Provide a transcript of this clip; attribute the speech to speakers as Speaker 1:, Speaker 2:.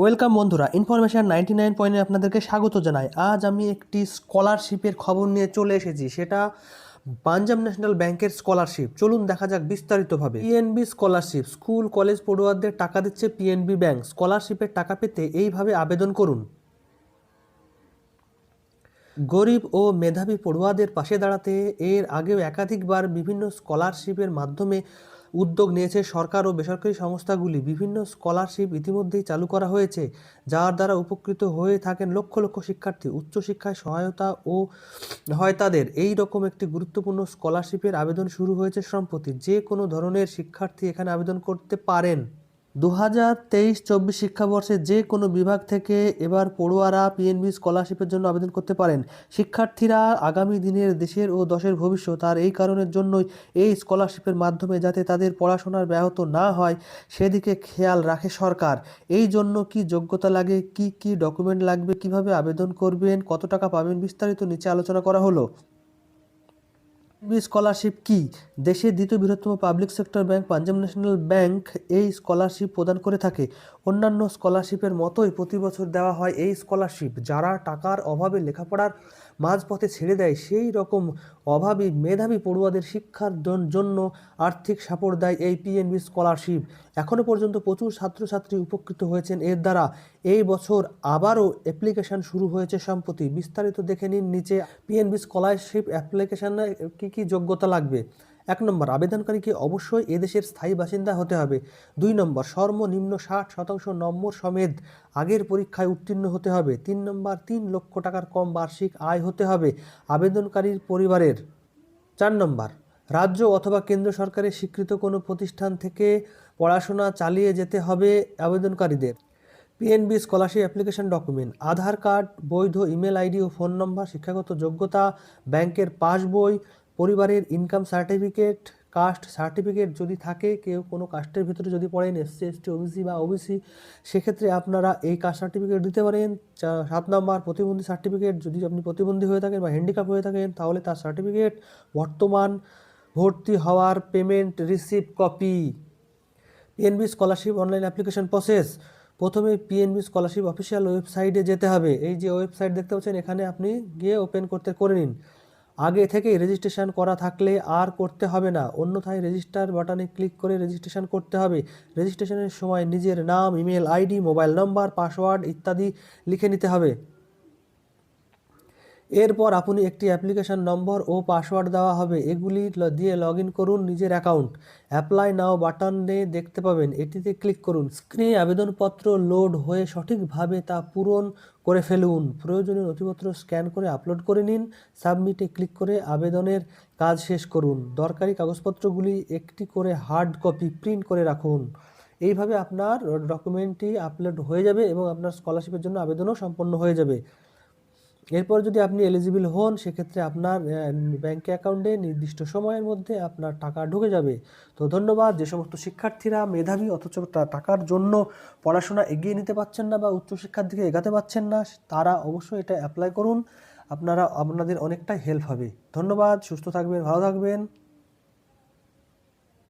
Speaker 1: Welcome বন্ধুরা information ninety nine পয়েন্টে আপনাদেরকে স্বাগত জানাই। আজ আমি একটি স্কলারশিপের খবর নিয়ে চলে এসেছি, সেটা পাঞ্জাব ন্যাশনাল ব্যাংকের স্কলারশিপ চলুন দেখা যাক বিস্তারিতভাবে। পিএনবি স্কলারশিপ স্কুল কলেজ পড়ুয়াদের টাকা দিচ্ছে পিএনবি ব্যাংক স্কলারশিপের টাকা পেতে এইভাবে আবেদন করুন। গরিব ও মেধাবী পড়ুয়াদের পাশে দাঁড়াতে, এর আগেও একাধিকবার বিভিন্ন স্কলারশিপের মাধ্যমে উদ্যোগ নিয়েছে সরকার ও বেসরকারি সংস্থাগুলি। বিভিন্ন স্কলারশিপ ইতিমধ্যেই চালু করা হয়েছে, যার দ্বারা উপকৃত হয়ে থাকেন লক্ষ লক্ষ শিক্ষার্থী। উচ্চশিক্ষায় সহায়তা ও হয় তাদের। এই রকম একটি গুরুত্বপূর্ণ স্কলারশিপের আবেদন শুরু হয়েছে সম্প্রতি। যে কোনো ধরনের শিক্ষার্থী এখানে আবেদন করতে পারেন। দু হাজার তেইশ চব্বিশ শিক্ষাবর্ষে যে কোনো বিভাগ থেকে এবার পড়ুয়ারা পিএনবি স্কলারশিপের জন্য আবেদন করতে পারেন। শিক্ষার্থীরা আগামী দিনের দেশের ও দশের ভবিষ্যৎ আর এই কারণের জন্যই এই স্কলারশিপের মাধ্যমে যাতে তাদের পড়াশোনার ব্যাহত না হয়, সেদিকে খেয়াল রাখে সরকার। এই জন্য কি যোগ্যতা লাগে, কি কি ডকুমেন্ট লাগবে, কীভাবে আবেদন করবেন, কত টাকা পাবেন বিস্তারিত নিচে আলোচনা করা হলো। স্কলারশিপ কি? দেশের দ্বিতীয় বৃহত্তম public sector bank Punjab national bank এই স্কলারশিপ প্রদান করে থাকে। অন্যান্য স্কলারশিপের মতোই প্রতি বছর দেওয়া হয় এই স্কলারশিপ। যারা টাকার অভাবে লেখাপড়ার মাঝপথে ছেড়ে দেয় সেই রকম অভাবী মেধাবী পড়ুয়াদের শিক্ষার জন্য আর্থিক সাপোর্ট দেয় এই পিএনবি স্কলারশিপ এখনও পর্যন্ত প্রচুর ছাত্রছাত্রী উপকৃত হয়েছেন এর দ্বারা। এই বছর আবারও অ্যাপ্লিকেশান শুরু হয়েছে সম্প্রতি। বিস্তারিত দেখে নিন নিচে। পিএনবি স্কলারশিপ অ্যাপ্লিকেশানে কী কী যোগ্যতা লাগবে? এক নম্বর, আবেদনকারীকে অবশ্যই এদেশের স্থায়ী বাসিন্দা হতে হবে। দুই নম্বর, সর্বনিম্ন ষাট শতাংশ নম্বর সমেত আগের পরীক্ষায় উত্তীর্ণ হতে হবে। তিন নম্বর, তিন লক্ষ টাকার কম বার্ষিক আয় হতে হবে আবেদনকারীর পরিবারের। চার নম্বর, রাজ্য অথবা কেন্দ্র সরকারের স্বীকৃত কোনো প্রতিষ্ঠান থেকে পড়াশোনা চালিয়ে যেতে হবে আবেদনকারীদের। PNB scholarship application document, Aadhaar card, বৈধ ইমেল আইডি ও ফোন নম্বর, শিক্ষাগত যোগ্যতা, ব্যাংকের পাসবই পরিবারের ইনকাম সার্টিফিকেট কাস্ট সার্টিফিকেট যদি থাকে, কেউ কোনো কাস্টের ভিতরে যদি পড়েন এসসি এসটি ওবিসি বা ওবিসি সেক্ষেত্রে আপনারা এই কাস্ট সার্টিফিকেট দিতে পারেন। সাত নম্বর প্রতিবন্ধী সার্টিফিকেট যদি আপনি প্রতিবন্ধী হয়ে থাকেন বা হ্যান্ডিক্যাপ হয়ে থাকেন, তাহলে তার সার্টিফিকেট বর্তমান ভর্তি হওয়ার payment receipt copy PNB scholarship online application process প্রথমে পিএনবি স্কলারশিপ অফিসিয়াল ওয়েবসাইটে যেতে হবে। এই যে ওয়েবসাইট দেখতে পাচ্ছেন, এখানে আপনি গিয়ে ওপেন করতে, করে নিন। আগে থেকেই রেজিস্ট্রেশন করা থাকলে আর করতে হবে না। অন্যথায় রেজিস্টার বাটনে ক্লিক করে রেজিস্ট্রেশন করতে হবে। রেজিস্ট্রেশনের সময় নিজের নাম email ID mobile number password ইত্যাদি লিখে নিতে হবে। এরপর আপনি একটি অ্যাপ্লিকেশন নম্বর ও পাসওয়ার্ড দেওয়া হবে। এগুলি দিয়ে লগ করুন নিজের অ্যাকাউন্ট। অ্যাপ্লাই নাও বাটনে দেখতে পাবেন। এটিতে ক্লিক করুন। স্ক্রিনে আবেদনপত্র লোড হয়ে সঠিকভাবে তা পূরণ করে ফেলুন। প্রয়োজনীয় নথিপত্র স্ক্যান করে আপলোড করে নিন। সাবমিটে ক্লিক করে আবেদনের কাজ শেষ করুন। দরকারি কাগজপত্রগুলি একটি করে হার্ড কপি প্রিন্ট করে রাখুন। এইভাবে আপনার ডকুমেন্টটি আপলোড হয়ে যাবে এবং আপনার স্কলারশিপের জন্য আবেদনও সম্পন্ন হয়ে যাবে। এরপর যদি আপনি এলিজিবল হন, সেক্ষেত্রে আপনার ব্যাংক অ্যাকাউন্টে নির্দিষ্ট সময়ের মধ্যে আপনার টাকা ঢুকে যাবে। তো ধন্যবাদ। যে সমস্ত শিক্ষার্থীরা, মেধাবী অথচ টাকার জন্য পড়াশোনা এগিয়ে নিতে পারছেন না বা উচ্চশিক্ষার দিকে এগাতে পারছেন না, তারা অবশ্যই এটা অ্যাপ্লাই করুন। আপনারা, আপনাদের অনেকটাই হেল্প হবে। ধন্যবাদ। সুস্থ থাকবেন, ভালো থাকবেন।